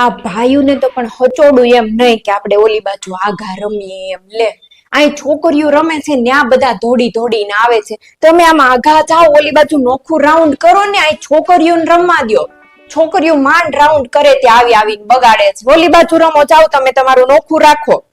આ ભાઈઓને તો પણ હચોડું એમ નહીં કે આપણે ઓલી બાજુ આઘા રમીએ એમ, લે. અહીં છોકરીઓ રમે છે ત્યાં બધા દોડી દોડીને આવે છે. તમે આમ આઘા જાઓ, ઓલી બાજુ નોખું રાઉન્ડ કરો ને, અહીં છોકરીઓને રમવા દ્યો. છોકરીઓ માંડ રાઉન્ડ કરે તે આવી આવીને બગાડે છે. ઓલી બાજુ રમો જાઓ, તમે તમારું નોખું રાખો.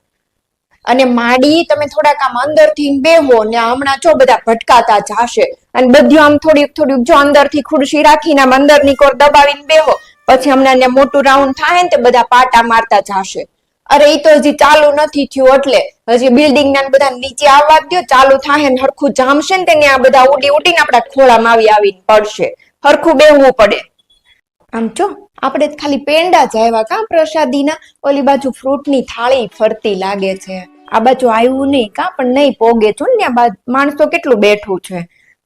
અને માડી, તમે થોડાક આમ અંદરથી બેહો ને હમણાં જો બધા ભટકાતા જાશે. અને બધું આમ થોડીક થોડીક જો અંદરથી ખુરશી રાખીને આમ અંદરની કોર દબાવીને બેહો. પછી હમણાં ત્યાં મોટું રાઉન્ડ થાય ને તે બધા પાટા મારતા જાશે. અરે એ તો હજી ચાલુ નથી થયું એટલે હજી બિલ્ડિંગ ના બધા નીચે આવવા દો ચાલુ થાય ને હરખું જામશે ને તેને આ બધા ઉડી ઉડીને આપણા ખોળામાં આવી આવીને પડશે. હરખું બેહવું પડે. આમ જો, આપણે ખાલી પેંડા જ આવ્યા કા પ્રસાદીના? ઓલી બાજુ ફ્રૂટની થાળી ફરતી લાગે છે. આ બાજુ આવ્યું નહીં કા, પણ નહીં પોગે છું ને આ માણસો કેટલું બેઠું છે.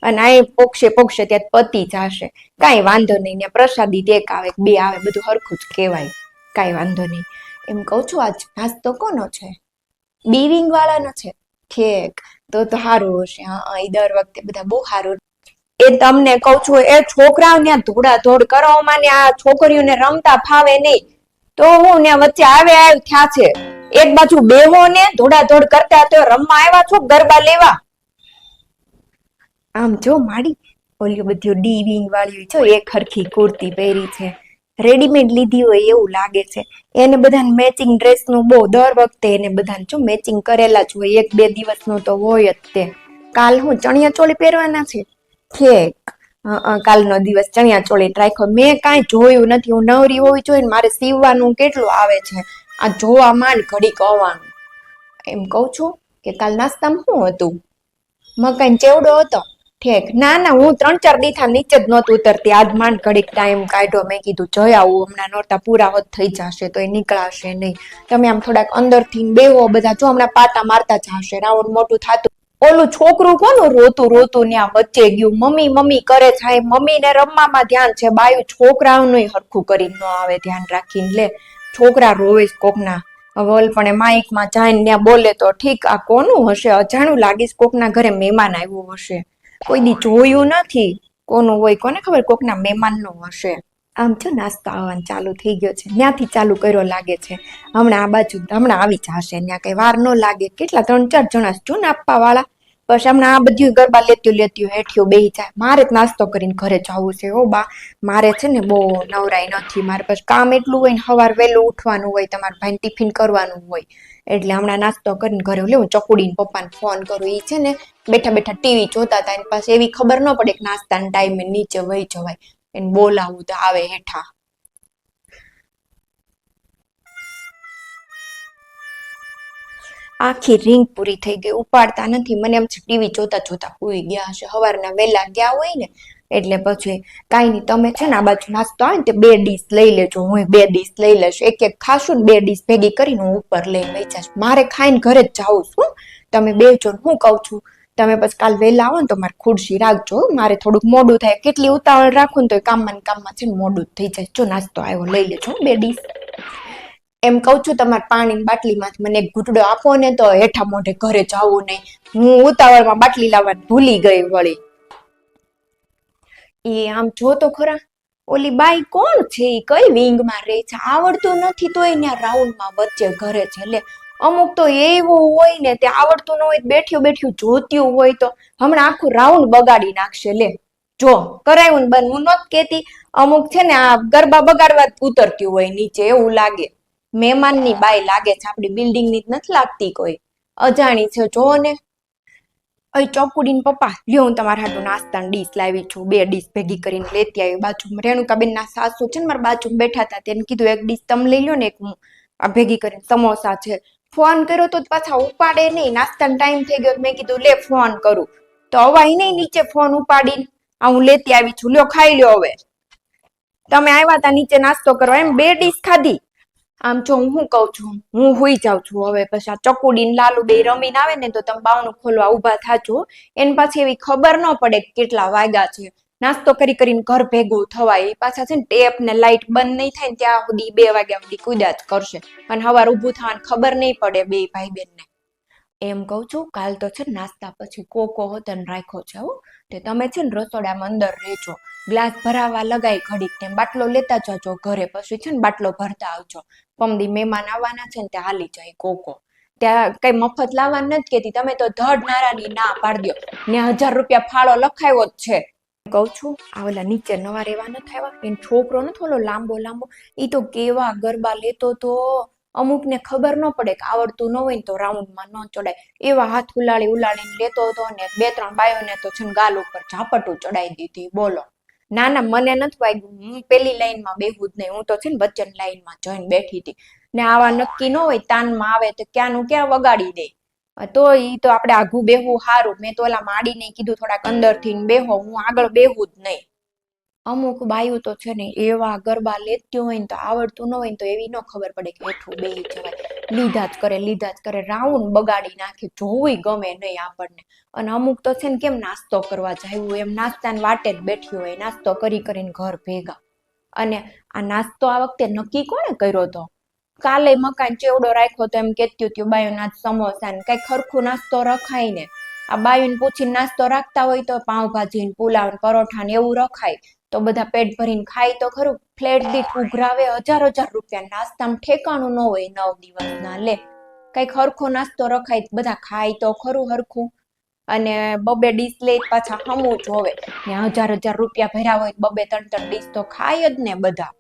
અને આ પોક્ષે પોક્ષે ત્યાં પતી જશે. કાંઈ વાંધો નહીં ને પ્રસાદી એક આવે બે આવે, બધું હરખું જ કહેવાય. કાંઈ વાંધો નહીં. એમ કહું છું, આજ નાસ્તો કોનો છે? બીવિંગ વાળાનો છે? ઠેક, તો તો સારું હશે. હા એ દર વખતે બધા બહુ સારું એ તમને કહું છું, એ છોકરાઓ ત્યાં ધોડા ધોડ કરવામાં ને આ છોકરીઓને રમતા ફાવે નહીં. તો હું ને વચ્ચે આવે આવ થયા છે. એક બાજુ બેહો ને ધોડા ધોડ કરતા તો રમવા આવ્યા છો, ગરબા લેવા? આમ જો માડી ઓલી બધી ડીવિંગ વાળી જો એક હરખી કુર્તી પહેરી છે રેડીમેડ લીધી હોય એવું લાગે છે. એને બધાને મેચિંગ ડ્રેસનું બહુ દર વખતે એને બધાને જો મેચિંગ કરેલા જ હોય, એક બે દિવસનો તો હોય જ તે. કાલ હું ચણિયા ચોળી પહેરવાના છે? ઠીક કાલનો દિવસ ચણિયા ચોળી રાખ્યો. મેં કાંઈ જોયું નથી, હું નવરી હોવી જોઈએ મારે સીવવાનું કેટલું આવે છે? આ જોવા માંડ ઘડી કહવાનું એમ કહું છું કે કાલ નાસ્તામાં શું હતું? મકાઈ ચેવડો હતો? ઠીક. ના ના, હું ત્રણ, ચાર દીથા નીચે જ નહોતું ઉતરતી. આજ માંડ ઘડીક ટાઈમ કાઢ્યો મેં કીધું, જઈ આવું, હમણાં નોરતા પૂરા હોત, થઈ જશે તો એ નીકળાશે નહીં. તમે આમ થોડાક અંદરથી બેહો બધા. જો હમણાં પાટા મારતા જશે રાઉન્ડ મોટું થતું. ઓલું છોકરું કોનું? રોતું રોતું ત્યાં વચ્ચે ગયું. મમ્મી મમ્મી, કરે છે. મમ્મી ને રમવામાં ધ્યાન છે. બાયું છોકરાઓનું હરખું કરીને ન આવે ધ્યાન રાખીને. લે, છોકરા રોવે કોકના. હવે ઓલપણે માઇકમાં જઈને ત્યાં બોલે તો ઠીક. આ કોનું હશે? અજાણું લાગીશ કોકના ઘરે મહેમાન આવ્યું હશે. કોઈ દી જોયું નથી. કોનું હોય, કોને ખબર? કોકના મહેમાનનું હશે. આમ જો નાસ્તો આવવાનું ચાલુ થઈ ગયો છે. ત્યાંથી ચાલુ કર્યો લાગે છે. હમણાં આ બાજુ, હમણાં આવી જશે ત્યાં કઈ વાર ન લાગે. કેટલા, ત્રણ ચાર જણા ચૂન આપવા વાળા બસ હમણાં આ બધું ગરબા લેતું લેતું હેઠિયું બે જાય. મારે નાસ્તો કરીને ઘરે જવું છે હો બા. મારે છે ને બહુ નવરાઈ નથી. મારે પછી કામ એટલું હોય ને સવાર વહેલું ઉઠવાનું હોય, તમારે ભાઈને ટિફિન કરવાનું હોય. એટલે હમણાં નાસ્તો કરીને ઘરે લેવું ચકુડીને પપ્પાને ફોન કરું. એ છે ને બેઠા બેઠા ટીવી જોતા હતા એની પાસે એવી ખબર ન પડે કે નાસ્તાના ટાઈમે નીચે વહી જવાય. એને બોલાવું તો આવે હેઠા. આખી રિંગ પૂરી થઈ ગઈ, ઉપાડતા નથી. મને એમ છે ટીવી જોતા જોતા હોઈ ગયા હશે સવારના વહેલા ગયા હોય ને, એટલે પછી કાંઈ નહીં, તમે છે ને આ બાજુ નાસ્તો આવે ને, તે બે ડીશ લઈ લેજો. હું બે ડીશ લઈ લઈશ. એક એક ખાશું ને બે ડીશ ભેગી કરીને હું ઉપર લઈને લઈ જઈશ. મારે ખાઈને ઘરે જ જાઉં છું. તમે બે જો હું કહું છું, તમે પછી કાલ વહેલા આવો ને, તો મારે ખુરશી રાખજો મારે થોડુંક મોડું થાય. કેટલી ઉતાવળ રાખું ને, તો કામમાં કામમાં છે ને મોડું થઈ જાય. જો નાસ્તો આવ્યો, લઈ લેજો બે ડીશ એમ કહું છું, તમારે પાણીની બાટલીમાંથી મને એક ઘૂંટડો આપો ને તો હેઠા મોઢે ઘરે જવું નહીં. હું ઉતાવળમાં બાટલી લાવવાની ભૂલી ગઈ વળી. એ આમ જો તો ખરા, ઓલી બાઈ કોણ છે એ કઈ વિંગમાં રહે છે? આવડતું નથી તો ત્યાં રાઉન્ડમાં વચ્ચે ઘરે છે. લે, અમુક તો એવું હોય ને તે આવડતું ન હોય, બેઠ્યું બેઠ્યું જોત્યું હોય તો હમણાં આખું રાઉન્ડ બગાડી નાખશે. લે, જો, કરાયું ને બન હું નત કેતી અમુક છે ને આ ગરબા બગાડવા ઉતરતી હોય નીચે, એવું લાગે. મહેમાનની બાય લાગે છે, આપણી બિલ્ડિંગની જ નથી લાગતી કોઈ. અજાણી છે, જો ને. અય ચોકુડીન પપ્પા, લ્યો હું તમારા હાટું નાસ્તાની ડીશ લાવી છું. બે ડીશ ભેગી કરીને લેતી આવી બાજુ રેણુકાબેન ના સાસુ છે ને, મારા બાજુ બેઠા હતા, તેને કીધું, એક ડીશ તમે લઈ લો ને, એક આ ભેગી કરીને સમોસા છે. ફોન કર્યો તો પાછા ઉપાડે નહીં. નાસ્તાનો ટાઈમ થઈ ગયો મેં કીધું, લે, ફોન કરું. તો અવાય નહીં નીચે ફોન ઉપાડીને, આ હું લેતી આવી છું. લ્યો, ખાઈ લ્યો હવે. તમે આવ્યા હતા નીચે નાસ્તો કરવા, એમ બે ડીશ ખાધી. આમ જો હું કહું છું? હું હુઈ જાઉં છું હવે પછી આ ચકુડી લાલુ બે રમીને આવે ને તો તમે બાવણું ખોલવા ઊભા થાજો. એને પાછી એવી ખબર ન પડે કેટલા વાગ્યા છે. નાસ્તો કરી કરીને ઘર ભેગું થવાય. એ પાછા છે ને ટેપ ને લાઇટ બંધ નહીં થાય ને ત્યાં સુધી બે વાગ્યા સુધી કુદ્યા જ કરશે. અને હવાર ઊભું થવાની ખબર નહીં પડે બે ભાઈ બેન ને એમ કહું છું, કાલ તો છે નાસ્તા પછી કોકો હોતન રાખ્યો છે, હો. તે તમે છે ને રસોડામાં અંદર રહેજો. ગ્લાસ ભરાવા લગાઈ ઘડીક ને બાટલો લેતા જજો ઘરે, પછી છે ને બાટલો ભરતા આવજો. પમદી મહેમાન આવવાના છે ને તે હાલી જાય કોકો. ત્યાં કઈ મફત લાવવા નથી કેતી તમે તો ધડ નારાની ના પાડી દો. ને હજાર રૂપિયા ફાળો લખાયો જ છે. કહું છું, આ ઓલા નીચે નવા રેવા નથી આવ્યા, એનો છોકરો નથી ઓલો લાંબો લાંબો, ઈ તો કેવા ગરબા લેતો તો. અમુકને ખબર ન પડે કે આવડતું ન હોય ને તો રાઉન્ડમાં ન ચડાય. એવા હાથ ઉલાળી ઉલાળીને લેતો હતો ને બે ત્રણ બાયોને તો છે ગાલ ઉપર ઝાપટું ચડાઈ દીધી. બોલો. ના ના મને નથી વાગ્યું. હું પેલી લાઈનમાં બેહું જ નહીં. હું તો છે ને વચ્ચેની લાઈનમાં જઈને બેઠી હતી. ને આવા નક્કી ન હોય તાનમાં આવે તો ક્યાંનું ક્યાં વગાડી દે. તો ઈ તો આપણે આઘું બેહવું સારું. મેં તો ઓલા માડીને કીધું થોડાક અંદરથી બેહો. હું આગળ બેહું જ નહીં. અમુક બાયું તો છે ને એવા ગરબા લેતી હોય ને તો આવડતું ન હોય તો એવી ન ખબર પડે કે હેઠું બે જવાય. લીધા જ કરે, લીધા જ કરે, રાઉન્ડ બગાડી નાખે, જોવું ગમે નહીં આપણને. અને અમુક તો છે ને કેમ નાસ્તો કરવા જાય એમ નાસ્તાની વાટે જ બેઠી હોય, નાસ્તો કરી કરીને ઘર ભેગા. અને આ નાસ્તો આ વખતે નક્કી કોણે કર્યો તો? કાલે મકાન ચેવડો રાખ્યો તો એમ કેતું હતું, બાયુના સમોસા ને કઈ ખરખું નાસ્તો રખાય ને. આ બાયુને પૂછીને નાસ્તો રાખતા હોય તો પાઉંભાજી ને પુલાવ ને પરોઠા ને એવું રખાય. તો બધા પેટ ભરીને ખાય તો ખરું. ફ્લેટ દીઠ ઉઘરાવે હજાર હજાર રૂપિયા નાસ્તામાં ઠેકાણું ન હોય નવ દિવસના. લે, કંઈક હરખો નાસ્તો રખાય, બધા ખાય તો ખરું હરખું. અને બબે ડીશ લે, પાછા હમું જોવે ને હજાર હજાર રૂપિયા ભર્યા હોય બબે ત્રણ ત્રણ ડીશ તો ખાય જ ને બધા.